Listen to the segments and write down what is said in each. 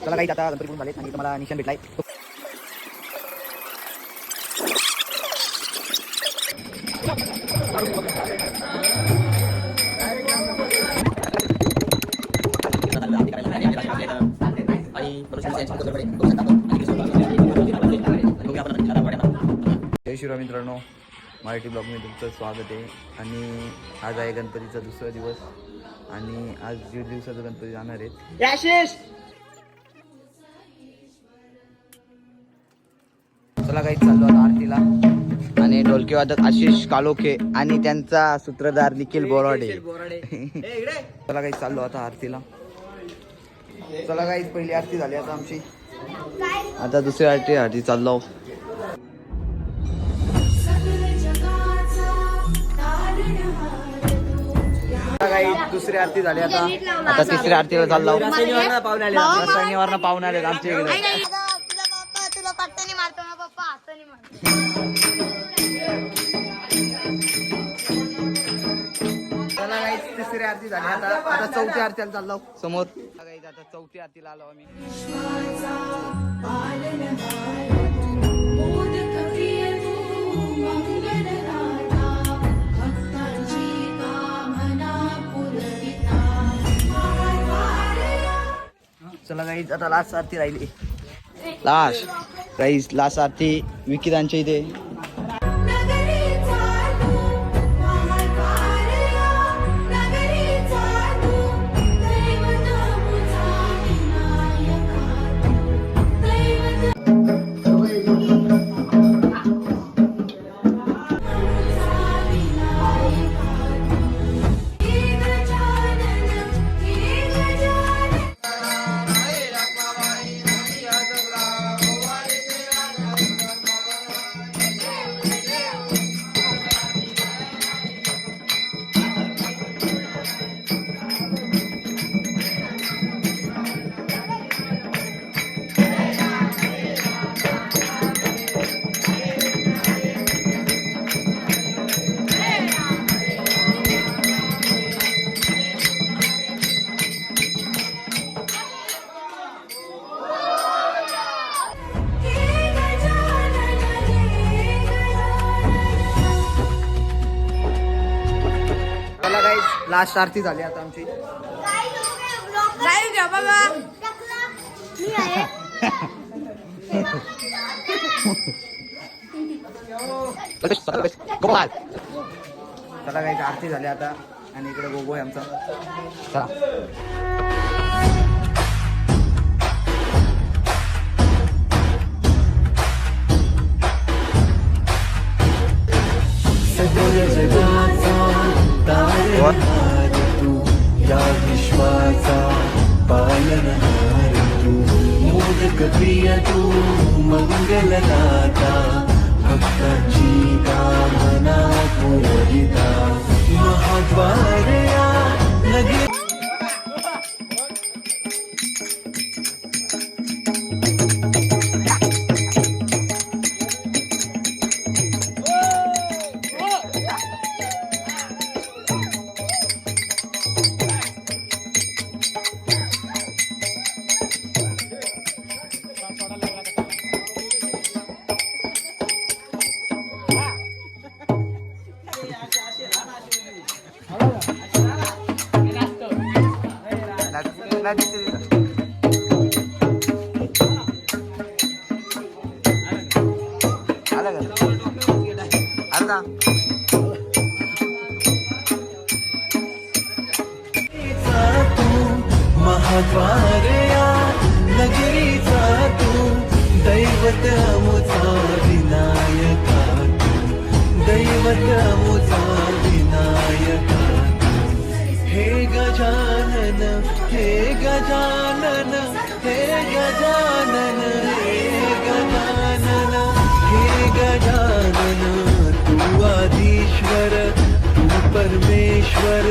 चला काही आता गणपती झाले आणि मला निशाण भेटलाय. जय शिवराय मित्रांनो मराठी ब्लॉगमध्ये तुमचं स्वागत आहे. आणि आज आहे गणपतीचा दुसरा दिवस आणि आज दीड दिवसाचा गणपती जाणार आहेत चला काही चाललो आता आरतीला. आणि ढोलकी वादक आशिष कालोखे आणि त्यांचा सूत्रधार निखिल बोराडे. चला काही चाललो आता आरतीला. चला काही पहिली आरती झाली आता आमची. आता दुसरी आरती आरती चाललो. काही दुसरी आरती झाली आता. आता तिसरी आरतीला चाललो. शनिवार पाहुणे आले. आमच्या इकडे. तिसरी आरती झाली. आता आता चौथी आरतीला चाललो समोर. आता चौथी आरतीला आलो आम्ही. चला काही आता लास्ट आरती राहिली. लास्ट प्राईज लास्ट आरती विकितांच्या इथे. लास्ट आरती झाली आता आमची. घ्या आहे चला काही आरती झाली आता. आणि इकडे गोगो आहे आमचा. चला. तू पालनहार तू मोदक प्रिय तू मंगलदाता भक्तांची कामना पुरविता महाद्वारया दैवत अमुचा विनायका तू दैवत अमुचा विनायका तू. हे गजानन हे गजानन हे गजानन हे गजानन हे गजानन तू आधीश्वर तू परमेश्वर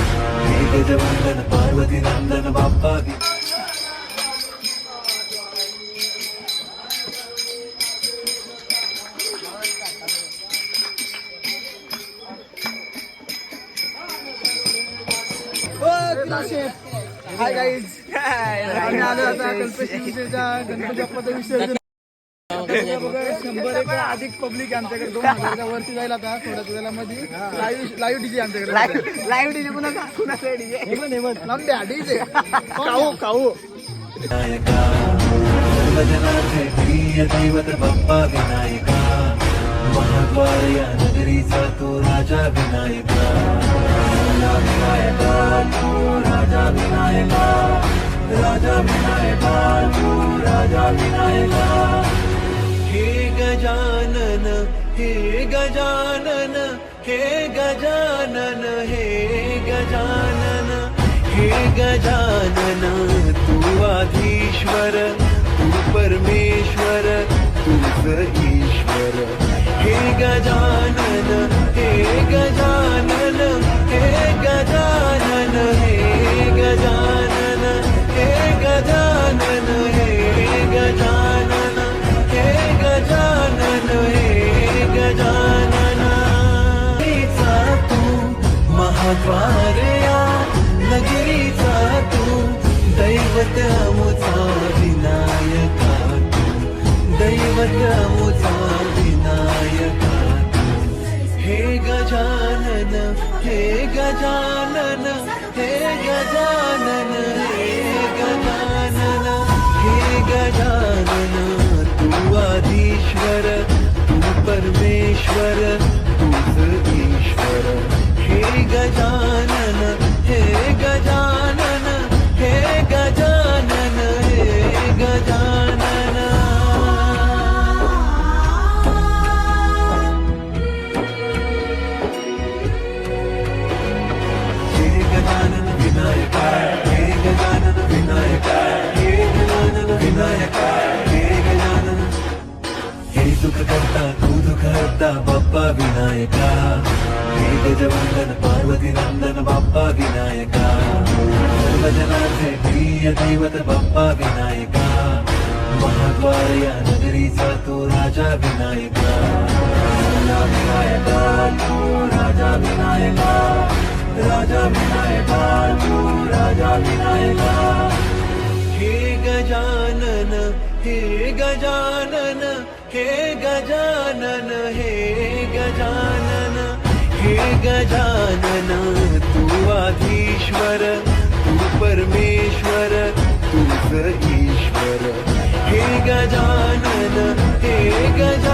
ഗജവന്ദന പാർവതി നന്ദന ബാപ്പാതി हाय गाईज आम्ही आलो आता गणपती विसर्जन गणपती बाप्पाचं विसर्जन बघा, शंभर एक अधिक पब्लिक आहे आमच्याकडे. दोन हजारच्या वरती जाईल आता थोड्या वेळामध्ये लाईव्ह लाईव्ह डीजे आमच्याकडे. लाईव्ह डीजे कुणाचं डीजे हेमंत हेमंत लांब द्या डीजे सर्वजनाचे प्रिय दैवत बाप्पा विनायका. महाद्वार या नगरीचा तो राजा विनायका. राजा विनायका तू राजा विनायका. राजा विनायका तू राजा विनायका. हे गजानन हे गजानन हे गजानन हे गजानन हे गजानन तू आधीश्वर तू परमेश्वर तूच ईश्वर. हे गजानन हे गजानन महाद्वार या नगरीचा तू दैवत अमुचा विनायका तू दैवत अमुचा विनायका तू. हे गजानन हे गजानन हे गजानन हे गजानन हे गजानन तू आधीश्वर तू परमेश्वर गजानन तू हरता बाप्पा विनायका गजवंदन पार्वती नंदन बाप्पा विनायका सर्वजनाचे प्रिय दैवत बाप्पा विनायका महाद्वार या नगरीचा तो राजा विनायका विनायका तू राजा विनायका राजा विनायका तू राजा विनायका हे गजानन गजानन हे गजानन हे गजानन हे गजानन तू आधीश्वर तू परमेश्वर तूच ईश्वर. हे गजानन हे गजानन